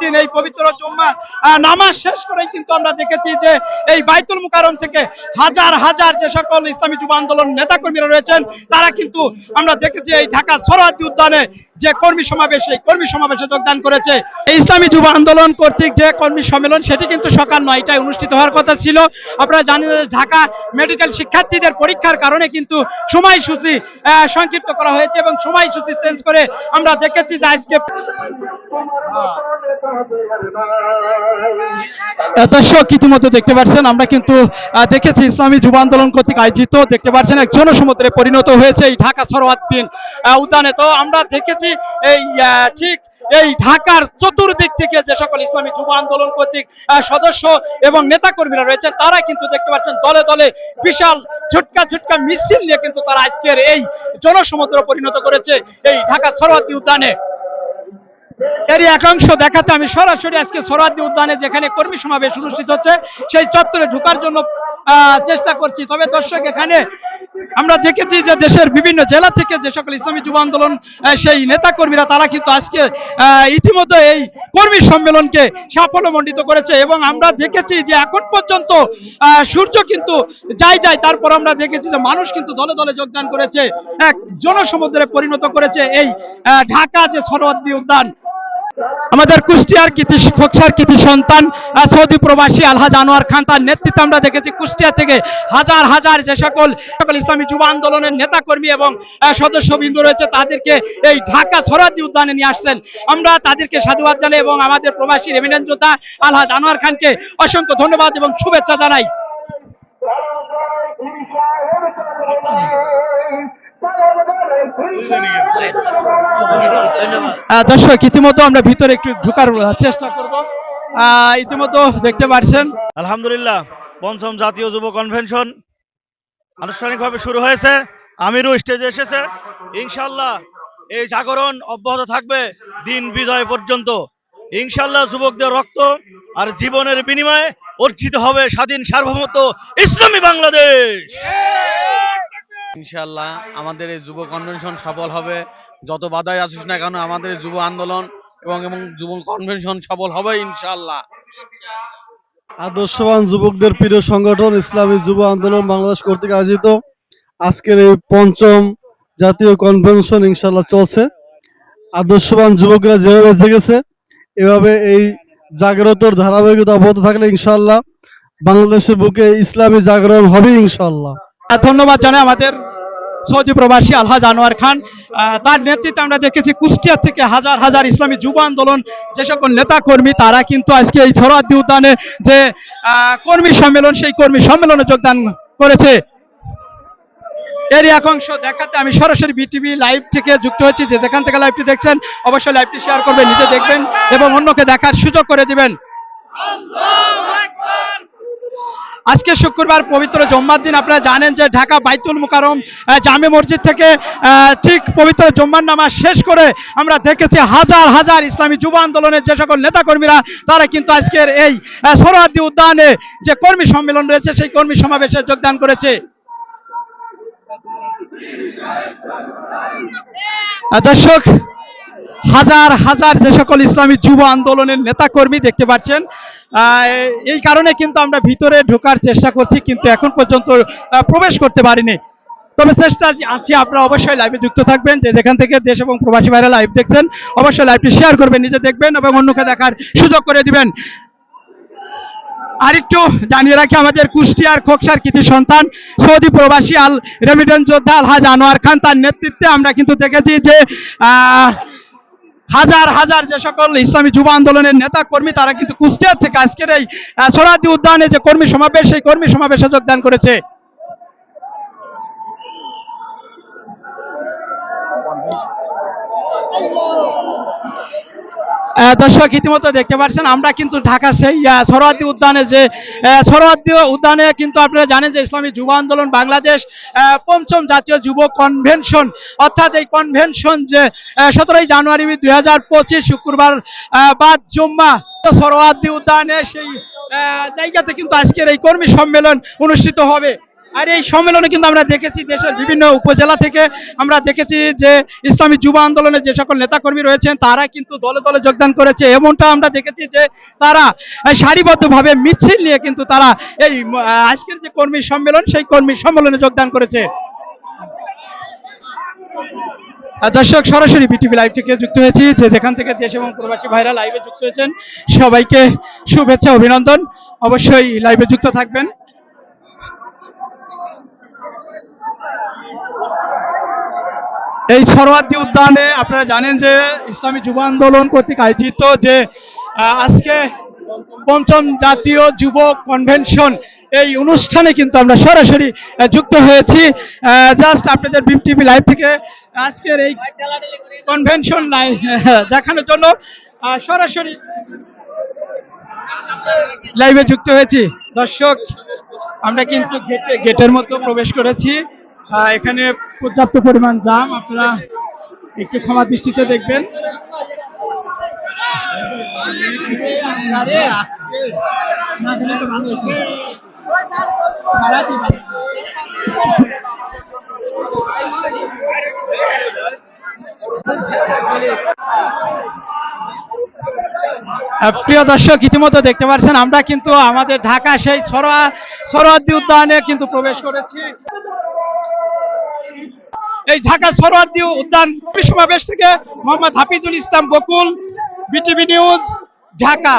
দিন এই পবিত্র জুম্মা নামাজ শেষ করেই কিন্তু আমরা দেখেছি যে এই বাইতুল মুকাররম থেকে হাজার হাজার যে সকল ইসলামী যুব আন্দোলন নেতাকর্মীরা রয়েছেন তারা কিন্তু আমরা দেখেছি এই ঢাকা সরহাদি উদ্যানে যে কর্মী সমাবেশ এই কর্মী সমাবেশে যোগদান করেছে। ইসলামী যুব আন্দোলন কর্তৃক যে কর্মী সম্মেলন সেটি কিন্তু সকাল নয়টায় অনুষ্ঠিত হওয়ার কথা ছিল। আপনারা জানেন ঢাকা মেডিকেল শিক্ষার্থীদের পরীক্ষার কারণে কিন্তু সময়সূচি সংক্ষিপ্ত করা হয়েছে এবং সময়সূচি চেঞ্জ করে আমরা দেখেছি যে আজকে আহ, দর্শক, ইতিমধ্যে দেখতে পাচ্ছেন, আমরা কিন্তু দেখেছি ইসলামী যুব আন্দোলন কর্তৃক আয়োজিত, দেখতে পাচ্ছেন, এক জনসমুদ্রে পরিণত হয়েছে এই ঢাকা সরোয়াদ্দিন উদ্যানে। তো আমরা দেখেছি এই ঠিক এই ঢাকার চতুর্দিক থেকে যে সকল ইসলামী যুব আন্দোলন কর্তৃক সদস্য এবং নেতাকর্মীরা রয়েছেন তারা কিন্তু দেখতে পাচ্ছেন দলে দলে বিশাল ঝুটকা ঝুটকা মিছিল নিয়ে কিন্তু তারা আজকের এই জনসমুদ্র পরিণত করেছে এই ঢাকা সরোয়াদ্দি উদ্যানে। এরই একাংশ দেখাতে আমি সরাসরি আজকে সরাদ্দি উদ্যানে যেখানে কর্মী সমাবেশ অনুষ্ঠিত হচ্ছে, সেই চত্বরে ঢোকার জন্য চেষ্টা করছি। তবে দর্শক, এখানে আমরা দেখেছি যে দেশের বিভিন্ন জেলা থেকে যে সকল ইসলামী যুব আন্দোলন সেই নেতা কর্মীরা তারা কিন্তু আজকে ইতিমধ্যে এই কর্মী সম্মেলনকে সাফল্যমণ্ডিত করেছে এবং আমরা দেখেছি যে এখন পর্যন্ত সূর্য কিন্তু যাই যায় তারপর আমরা দেখেছি যে মানুষ কিন্তু দলে দলে যোগদান করেছে, এক জনসমুদ্রে পরিণত করেছে এই ঢাকা যে সরোয়ার্দী উদ্যান। আমাদের কুষ্টিয়ার কৃতি খোকসার কৃতি সন্তান সৌদি প্রবাসী আলহাজ আনোয়ার খান, তার নেতৃত্বে আমরা দেখেছি কুষ্টিয়া থেকে হাজার হাজার যে সকল সকল ইসলামী যুব আন্দোলনের নেতাকর্মী এবং সদস্যবৃন্দ রয়েছে, তাদেরকে এই ঢাকা সরাদি উদ্যানে নিয়ে আসছেন। আমরা তাদেরকে সাধুবাদ জানাই এবং আমাদের প্রবাসী রেমিডেন্স যোদ্ধা আলহাজ আনোয়ার খানকে অসংখ্য ধন্যবাদ এবং শুভেচ্ছা জানাই। দর্শক, ইতিমধ্যে আমরা ভিতরে একটু ঢোকার চেষ্টা করব। ইতিমধ্যে দেখতে পাচ্ছেন আলহামদুলিল্লাহ, পঞ্চম জাতীয় যুব কনভেনশন আনুষ্ঠানিকভাবে শুরু হয়েছে। আমিরও স্টেজে এসেছে। ইনশাল্লাহ এই জাগরণ অব্যাহত থাকবে দিন বিজয় পর্যন্ত। ইনশাল্লাহ যুবকদের রক্ত আর জীবনের বিনিময়ে অর্জিত হবে স্বাধীন সার্বভৌমত্ব ইসলামী বাংলাদেশ। ইনশাল্লাহ আমাদের এই যুব কনভেনশন সফল হবে। যত বাধাই আসুক না কেন, আমাদের যুব আন্দোলন এবং এবং যুব কনভেনশন সফল হবে ইনশাল্লাহ আদর্শবান যুবকদের প্রিয় সংগঠন ইসলামী যুব আন্দোলন বাংলাদেশ কর্তৃক আয়োজিত আজকের এই পঞ্চম জাতীয় কনভেনশন ইনশাল্লাহ চলছে। আদর্শবান যুবকরা যেভাবে জেগেছে, এভাবে এই জাগ্রতর ধারাবাহিকতা অব্যাহত থাকলে ইনশাল্লাহ বাংলাদেশের বুকে ইসলামী জাগরণ হবে ইনশাল্লাহ ধন্যবাদ জানাই আমাদের সৌদি প্রবাসী আলহাজ আনোয়ার খান। তার নেতৃত্বে আমরা দেখেছি কুষ্টিয়া থেকে হাজার হাজার ইসলামী যুব আন্দোলন, যে সকল নেতা কর্মী তারা কিন্তু আজকে এই সরাদ্দি উদ্যানে যে কর্মী সম্মেলন, সেই কর্মী সম্মেলনে যোগদান করেছে। এর একাংশ দেখাতে আমি সরাসরি বিটিভি লাইভ থেকে যুক্ত হয়েছি। যে যেখান থেকে লাইভটি দেখছেন, অবশ্যই লাইভটি শেয়ার করবেন, নিজে দেখবেন এবং অন্যকে দেখার সুযোগ করে দিবেন। আজকে শুক্রবার পবিত্র জম্মার দিন। আপনারা জানেন যে ঢাকা বাইতুল মুকারম জামে মসজিদ থেকে ঠিক পবিত্র জম্মার নামাজ শেষ করে আমরা দেখেছি হাজার হাজার ইসলামী যুব আন্দোলনের যে সকল নেতাকর্মীরা, তারা কিন্তু আজকের এই সোহরাওয়ার্দী উদ্যানে যে কর্মী সম্মেলন রয়েছে, সেই কর্মী সমাবেশে যোগদান করেছে। দর্শক, হাজার হাজার যে সকল ইসলামী যুব আন্দোলনের নেতাকর্মী দেখতে পাচ্ছেন এই কারণে কিন্তু আমরা ভিতরে ঢোকার চেষ্টা করছি, কিন্তু এখন পর্যন্ত প্রবেশ করতে পারিনি। তবে চেষ্টা আছি আপনারা অবশ্যই লাইভে যুক্ত থাকবেন, যে যেখান থেকে দেশ এবং প্রবাসী ভাইরা লাইভ দেখছেন, অবশ্যই লাইভটি শেয়ার করবেন, নিজে দেখবেন এবং অন্যকে দেখার সুযোগ করে দিবেন। আরেকটু জানিয়ে রাখি, আমাদের কুষ্টিয়ার খোকসার কৃতি সন্তান, সৌদি প্রবাসী আল রেমিডেন্স যোদ্ধা আলহাজ আনোয়ার খান, তার নেতৃত্বে আমরা কিন্তু দেখেছি যে হাজার হাজার যে সকল ইসলামী যুব আন্দোলনের নেতা কর্মী তারা কিন্তু কুষ্টিয়ার থেকে আজকের এই সোহরাওয়ার্দী উদ্যানে যে কর্মী সমাবেশ সেই কর্মী সমাবেশে যোগদান করেছে। আহ, দর্শক ইতিমধ্যে দেখতে পাচ্ছেন আমরা কিন্তু ঢাকা সেই আহ, সরোয়ার্দী উদ্যানে যে সরোয়ার্দী উদ্যানে কিন্তু আপনারা জানেন যে ইসলামী যুব আন্দোলন বাংলাদেশ পঞ্চম জাতীয় যুব কনভেনশন অর্থাৎ এই কনভেনশন যে সতেরোই জানুয়ারি দুই হাজার পঁচিশ শুক্রবার বাদ জুম্মা সরোয়ার্দী উদ্যানে সেই জায়গাতে কিন্তু আজকের এই কর্মী সম্মেলন অনুষ্ঠিত হবে। আর এই সম্মেলনে কিন্তু আমরা দেখেছি দেশের বিভিন্ন উপজেলা থেকে আমরা দেখেছি যে ইসলামী যুব আন্দোলনের যে সকল নেতাকর্মী রয়েছেন, তারা কিন্তু দলে দলে যোগদান করেছে। এমনটা আমরা দেখেছি যে তারা সারিবদ্ধভাবে মিছিল নিয়ে কিন্তু তারা এই আজকের যে কর্মী সম্মেলন, সেই কর্মী সম্মেলনে যোগদান করেছে। দর্শক, সরাসরি বিটিভি লাইভ থেকে যুক্ত হয়েছি, যে যেখান থেকে দেশ এবং প্রবাসী ভাইরা লাইভে যুক্ত হয়েছেন, সবাইকে শুভেচ্ছা, অভিনন্দন। অবশ্যই লাইভে যুক্ত থাকবেন। এই সরোয়ার্দী উদ্যানে আপনারা জানেন যে ইসলামী যুব আন্দোলন কর্তৃক আয়োজিত যে আজকে পঞ্চম জাতীয় যুব কনভেনশন এই অনুষ্ঠানে কিন্তু আমরা সরাসরি যুক্ত হয়েছি। জাস্ট আপনাদের বিম টিভি লাইভ থেকে আজকের এই কনভেনশন লাইভ দেখানোর জন্য সরাসরি লাইভে যুক্ত হয়েছি। দর্শক, আমরা কিন্তু গেটে গেটের মধ্যে প্রবেশ করেছি। এখানে পর্যাপ্ত পরিমাণ জাম আপনারা একটু ক্ষমা দৃষ্টিতে দেখবেন। প্রিয় দর্শক ইতিমধ্যে দেখতে পাচ্ছেন আমরা কিন্তু আমাদের ঢাকা সেই সরোয়া সরোয়ার্দী উদ্যানে কিন্তু প্রবেশ করেছি। এই ঢাকা সরোয়ার্দী উদ্যান সমাবেশ থেকে মোহাম্মদ হাফিজুল ইসলাম বকুল বিটিভি নিউজ ঢাকা।